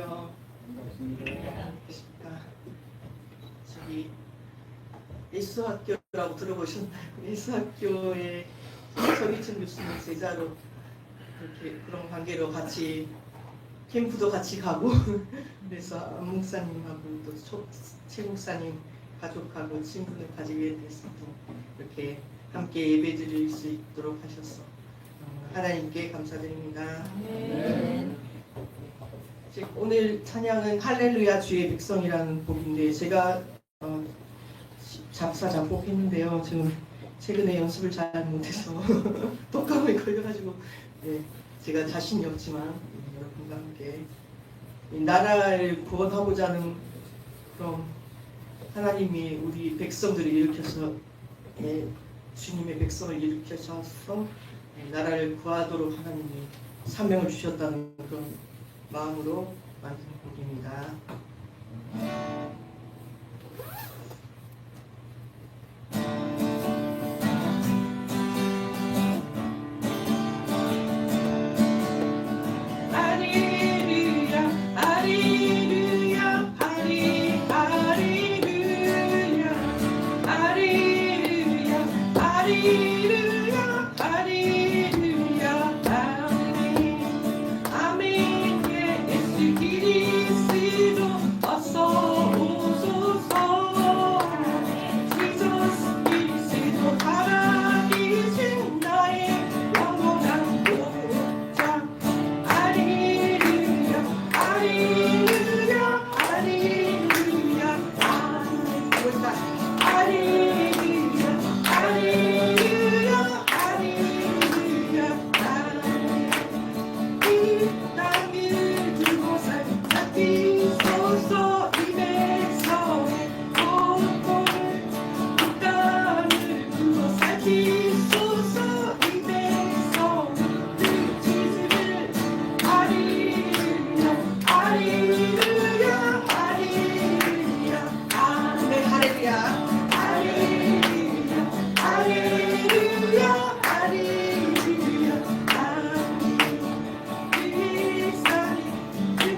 안녕하세요. 안녕하십니까. 저기 예수학교라고 들어보셨나요? 예수학교에 서기춘 교수님 제자로 이렇게 그런 관계로 같이 캠프도 같이 가고 그래서 안 목사님하고 또 초- 최 목사님 가족하고 친분을 가지게 돼서 또 이렇게 함께 예배드릴 수 있도록 하셔서 어, 하나님께 감사드립니다. 이제 오늘 찬양은 할렐루야 주의 백성이라는 곡인데 제가 어, 시- 작사 작곡했는데요. 지금 최근에 연습을 잘 못해서 독감에 걸려가지고 네, 제가 자신이 없지만 음, 여러분과 함께 이 나라를 구원하고자 하는 그런 하나님이 우리 백성들을 일으켜서 예, 주님의 백성을 일으켜서 예, 나라를 구하도록 하나님이 사명을 주셨다는 그런 마음으로 만든 곡입니다.